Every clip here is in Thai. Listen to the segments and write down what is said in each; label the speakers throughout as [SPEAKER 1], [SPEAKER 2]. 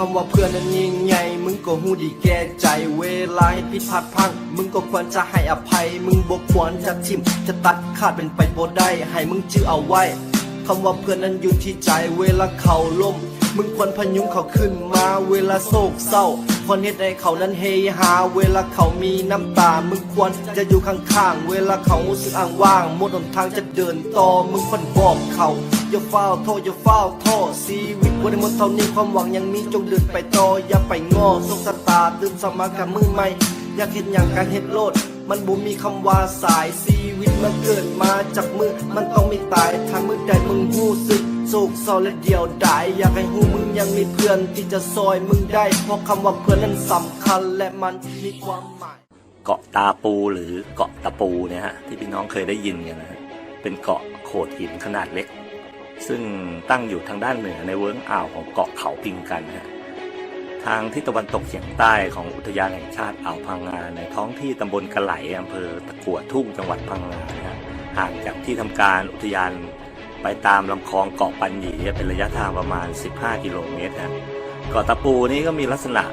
[SPEAKER 1] คำว่าเพื่อนนั้นยิ่งใหญ่มึงก็หูดีแก่ใจเวลาให้พิดพลาดพัง มึงก็ควรจะให้อภัย มึงบกควรจะทิมจะตัดขาดเป็นไปบ่ได้ให้มึงจื้อเอาไว้คำว่าเพื่อนนั้นอยู่ที่ใจเวลาเขาล้ม มึงควรพยุงเขาขึ้นมาเวลาโศกเศร้าควรเฮ็ดให้เขานั้นเฮฮาเวลาเขามีน้ำตา มึงควรจะอยู่ข้างๆ เวลาเขารู้สึกอ้างว่างหมดหนทางจะเดินต่อ มึงควรบอกเขาอย่าเฝ้าโทษอย่าเฝ้าโทษชีวิตวันนี้หมดเท่านี้ความหวังยังมีจงเดินไปต่ออย่าไปง้อสกสตาตื่นสมากับมือใหม่อยากเห็นอย่างการเฮ็ดโลด มันบ่มีคำว่าสายชีวิตมันเกิดมาจากมือมันต้องไม่ตายถ้ามือใดมึงหู้สึก โศกเศร้าและเดียวดายอยากให้หูมึงยังมีเพื่อนที่จะซอยมึงได้ เพราะคำว่าเพื่อนนั้นสำคัญและมันมีความหมาย
[SPEAKER 2] เกาะตาปูหรือเกาะตะปูเนี่ยฮะที่พี่น้องเคยได้ยินกันนะฮะเป็นเกาะโขดหินขนาดเล็ก ซึ่งตั้งอยู่ทางด้านเหนือในเวิ้งอ่าวของเกาะเขาพิงกันฮะทางที่ตะวันตกเฉียงใต้ของอุทยานแห่งชาติอ่าวพังงาในท้องที่ตำบลกระไหลอำเภอตะกัวทุ่งจังหวัดพังงานะฮะห่างจากที่ทำการอุทยาน ไปตามลำคลองเกาะปัญญีเป็นระยะทางประมาณ 15 กิโลเมตรฮะเกาะตะปูนี้ก็มีลักษณะ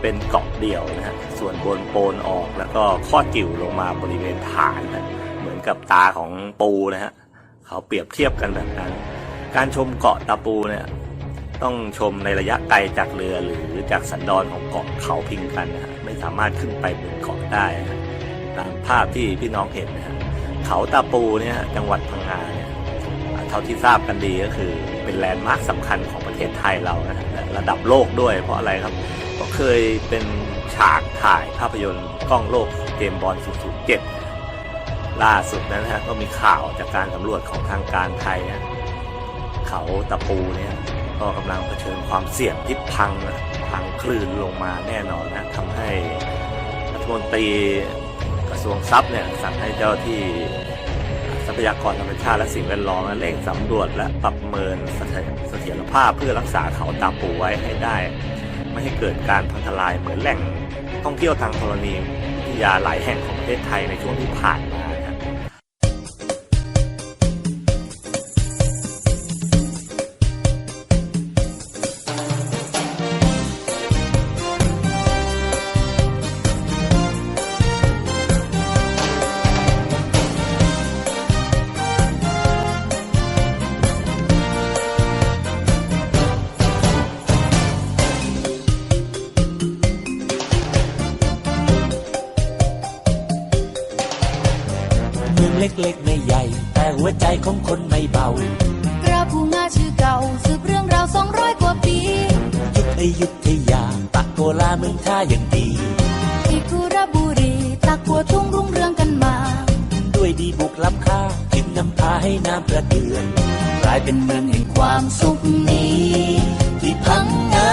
[SPEAKER 2] เป็นเกาะเดี่ยวนะฮะส่วนบนโปนออกแล้วก็ข้อกิ่วลงมาบริเวณฐานนะเหมือนกับตาของปูนะฮะเขาเปรียบเทียบกันแบบนั้น การชมเกาะตาปูเนี่ยต้องชมในระยะไกลจากเรือหรือจากสันดอนของเกาะเขาพิงกันนะฮะไม่สามารถขึ้นไปบนเกาะได้นะตามภาพที่พี่น้องเห็นนะฮะเขาตาปูเนี่ยจังหวัดพังงา เท่าที่ทราบกันดีก็คือ เป็นแลนด์มาร์คสำคัญของประเทศไทยเรานะระดับโลกด้วยเพราะอะไรครับก็เคยเป็นฉากถ่ายภาพยนตร์กล้องโลกเกมบอล007 ล่าสุดนั้นนะฮะก็มีข่าวจากการสำรวจของทางการไทยนะเขาตะปูเนี่ยก็กำลังเผชิญความเสี่ยงที่พังนะพังคลื่นลงมาแน่นอนนะทำให้รัฐมนตรีกระทรวงทรัพย์เนี่ยสั่งให้เจ้าที่ ทรัพยากรธรรมชาติและสิ่งแวดล้อมและเร่งสำรวจและปรับเมินเสถียรเสถียรภาพเพื่อรักษาเขาตาปูไว้ให้ได้ ไม่ให้เกิดการพังทลายเหมือนแหล่งท่องเที่ยวทางธรณีวิทยาหลายแห่งของประเทศไทยในช่วงที่ผ่านมา
[SPEAKER 3] เมืองเล็กๆ ไม่ใหญ่ แต่หัวใจของคนไม่เบา
[SPEAKER 4] กระพูงาชื่อเก่าสืบเรื่องราวสองร้อยกว่าปี
[SPEAKER 3] ยุทธยุทธยาตะโกลาเมืองท่าอย่างดี
[SPEAKER 4] ที่คุระบุรีตะกัวทุ่งรุ่งเรืองกันมา
[SPEAKER 3] ด้วยดีบุกล้ำค่าจึงนำพาให้น้ำประเดือนกลายเป็นเมืองแห่งความสุขนี้ ที่พังงา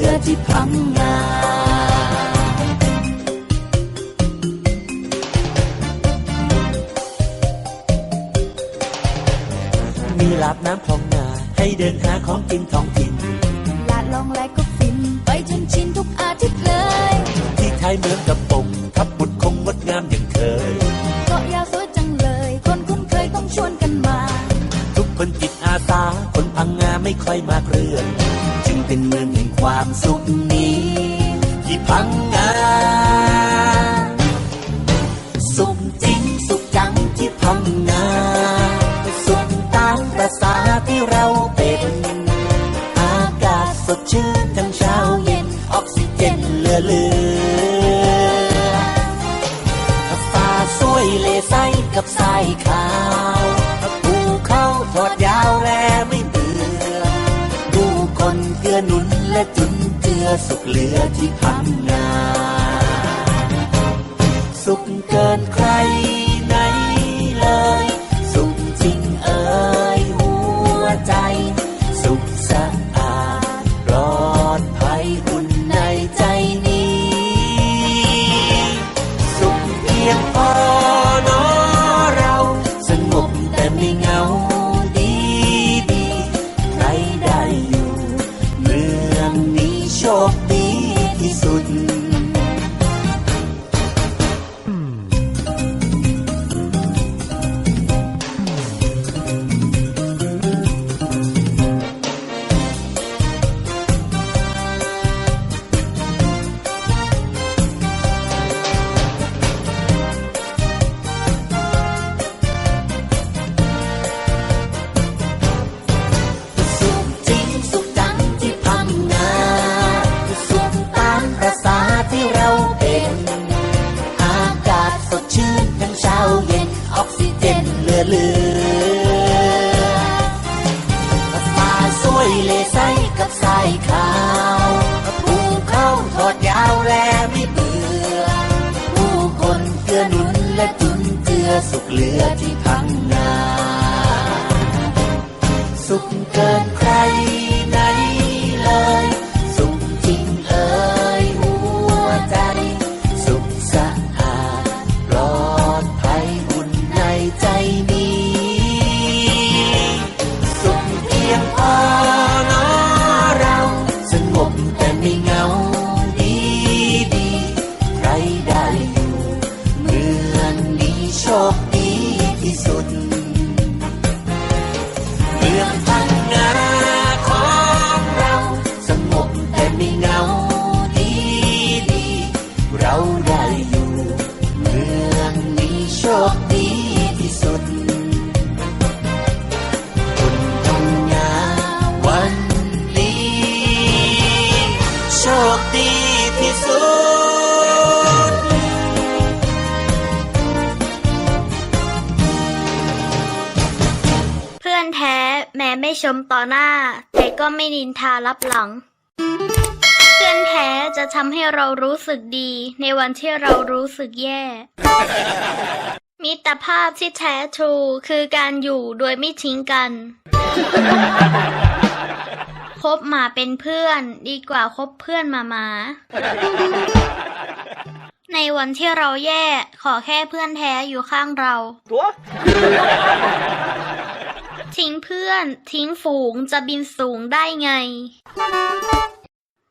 [SPEAKER 3] สุขเห
[SPEAKER 4] ลือ
[SPEAKER 3] ที่
[SPEAKER 4] พังงา
[SPEAKER 3] มีลาบน้ำคลองนาให้เดินหาของกินท้องถิ่น
[SPEAKER 4] ลาดลองแลก็ฟิน ไปจนชินทุกอาทิตย์เลย
[SPEAKER 3] ที่ไทยเมืองกับปงทับบุตรคงงดงามอย่างเคย
[SPEAKER 4] เกาะยาวสวยจังเลย คนคุ้นเคยต้องชวนกันมา
[SPEAKER 3] ทุกคนจิตอาสา คนพังงาไม่ค่อยมาเคลื่อนจึงเป็นเมืองแห่ง ความสุขนี้ ที่พังงาสุขจริงสุขจังที่พังงาสุขตามประสาที่เราเป็น อากาศสดชื่นทั้งเช้าเย็นออกซิเจนเหลือเลือฟ้าสวยเลไซกับทรายขาว สุขเหลือที่พังงาสุขเกินใครไหนเลย สุขจริงเอ่ยหัวใจ สุขสะอาดปลอดภัยอุ่น สุขเหลือที่พังงา สุขเกินใครไหน แม้ไม่ชมต่อ
[SPEAKER 5] หน้า แต่ก็ไม่นินทารับหลัง เพื่อนแท้จะทำให้เรารู้สึกดี ในวันที่เรารู้สึกแย่ มิตรภาพที่แท้ทรูคือการอยู่โดยไม่ทิ้งกันคบหมาเป็นเพื่อนดีกว่าคบเพื่อนมาหมา ในวันที่เราแย่ขอแค่เพื่อนแท้อยู่ข้างเรา ทิ้งเพื่อน ทิ้งฝูงจะบินสูงได้ไง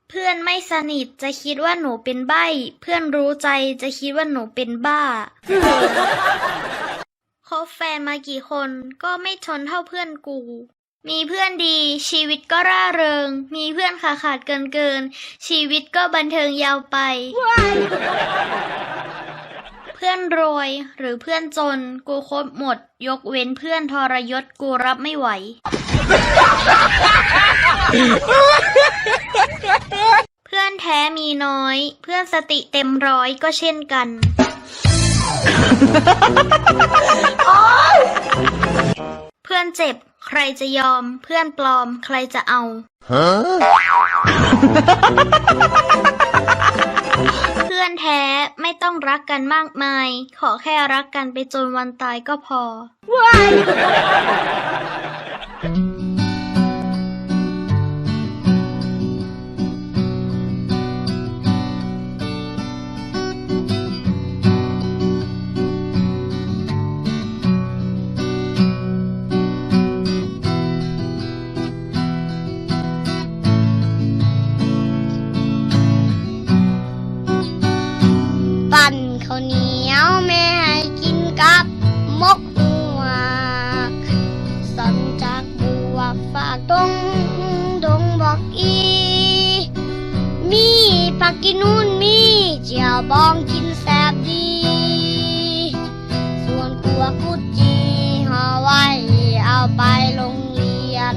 [SPEAKER 5] เพื่อนไม่สนิทจะคิดว่าหนูเป็นใบ้ เพื่อนรู้ใจจะคิดว่าหนูเป็นบ้าคบแฟนมากี่คนก็ไม่ทนเท่าเพื่อนกู มีเพื่อนดี ชีวิตก็ร่าเริง มีเพื่อนขาขาดเกินเกิน ชีวิตก็บันเทิงยาวไปเพื่อนรวยหรือเพื่อนจน กูคบหมด ยกเว้นเพื่อนทรยศกูรับไม่ไหว เพื่อนแท้มีน้อย เพื่อนสติเต็มร้อยก็เช่นกัน เพื่อนเจ็บ ใครจะยอม เพื่อนปลอม ใครจะเอาเพื่อนแท้ไม่ต้องรักกันมากมาย ขอแค่รักกันไปจนวันตายก็พอ
[SPEAKER 6] ดงบอกอี มีผักกินนู่นมีเจียวบองกินแซบดี ส่วนขัวกุดจีห่อไว้เอาไปโรงเรียน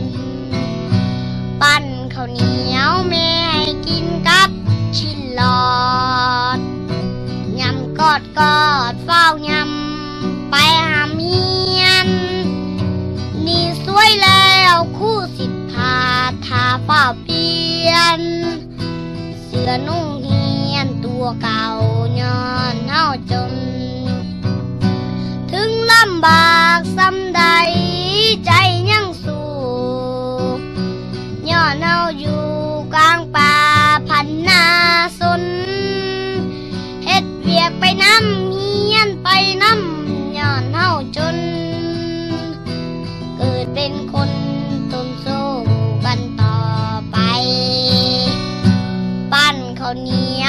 [SPEAKER 6] ปั้นข้าวเหนียวแม่ให้กินกับชิ้นหลอดยำกอดกอดเฝ้ายำไปหาเมียน นี่สวยแล้วคู่สิบาทาฝ้าเปลี่ยน เสื้อนุ่งเฮียนตัวเก่าย้อนเฮาจน ถึงลำบากซ้ำใดใจยังสู้ย้อนเฮาอยู่ ปั้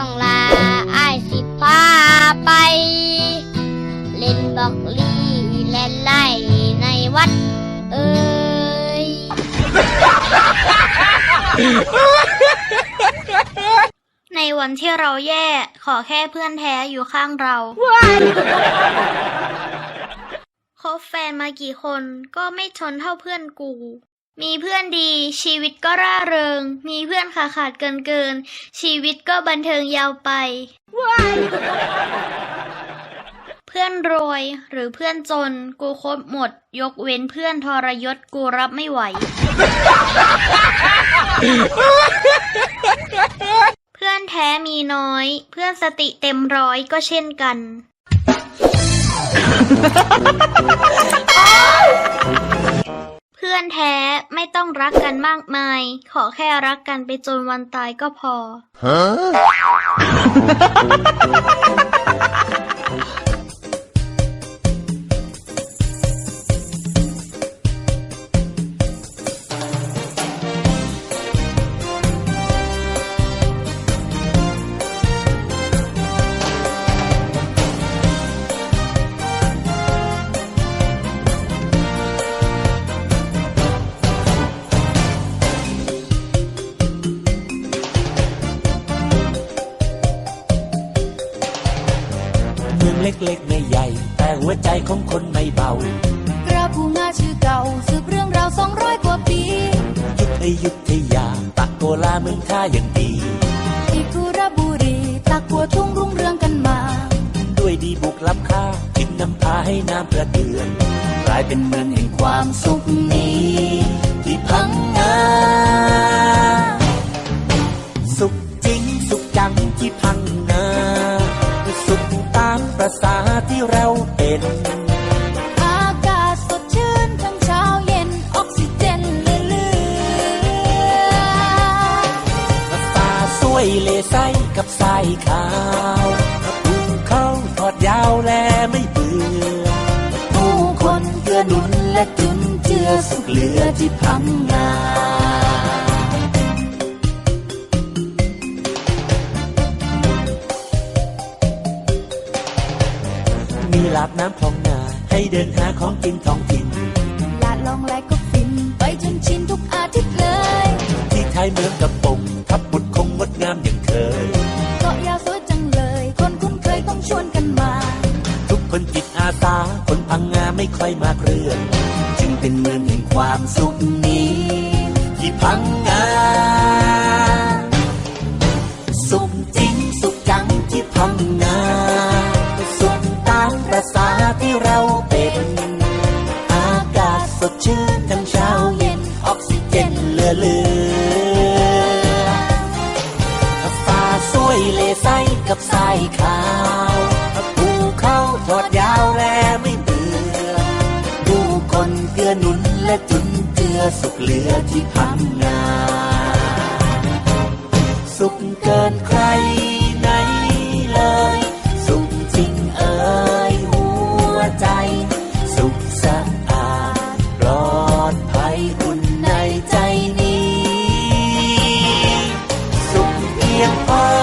[SPEAKER 6] องลาไอายสิพาไป เล่นบอกลีเล่นไล่ในวัด เอ้ย ในวั
[SPEAKER 5] นที่เราแย่ขอแค่เพื่อนแท้อยู่ข้างเรา คบแฟนมากี่คนก็ไม่ทนเท่าเพื่อนกู มีเพื่อนดี ชีวิตก็ร่าเริง มีเพื่อนขาขาดเกินเกิน ชีวิตก็บันเทิงยาวไป เพื่อนรวยหรือเพื่อนจน กูคบหมด ยกเว้นเพื่อนทรยศกูรับไม่ไหว เพื่อนแท้มีน้อย เพื่อนสติเต็มร้อยก็เช่นกัน พื่อนแท้ไม่ต้องรักกันมากมาย ขอแค่รักกันไปจนวันตายก็พอ
[SPEAKER 3] เคนไม่เบา
[SPEAKER 4] กระพูงาชื่อเก่าสืบเรื่องราวสองร้อยกว่าปี
[SPEAKER 3] ยุทธยุทธยาตะโกลาเมืองท่าอย่างดี
[SPEAKER 4] ที่กุระบุรีตะกัวทุ่งรุ่งเรืองกันมา
[SPEAKER 3] ด้วยดีบุกล้ำค่าจึงนำพาให้น้ำประเดือนกลายเป็นเมืองแห่งความสุขนี้ ที่พังงา ขาวภูเขาทอดยาวแลไม่เบื่อ
[SPEAKER 4] ๆผู้คนเกื้อหนุนและจุนเจือสุขเหลือที่พังงา
[SPEAKER 3] มีลาบน้ำคลองนาให้เดินหาของกินท้องถิ่น
[SPEAKER 4] ลาดลองแลก็ฟิน ไปจนชินทุกอาทิตย์เลย
[SPEAKER 3] ที่ไทยเมืองกับปงทับบุตร ค่อย
[SPEAKER 4] มา
[SPEAKER 3] เคลื่อนจึงเป็นเมืองแห่งความสุขนี้ ที่พังงาสุขจริงสุขจังที่พังงาสุขตามประสาที่เราเป็น อากาศสดชื่นทั้งเช้าเย็นออกซิเจนเลือเลือฟ้าสวยเลไส้กับทรายขา สุขเหลือที่พังงาสุขเกินใครไหนเลย สุขจริงเอ่ยหัวใจ สุขสะอาดปลอดภัยอุ่นในใจนี้ สุขเพียงพอ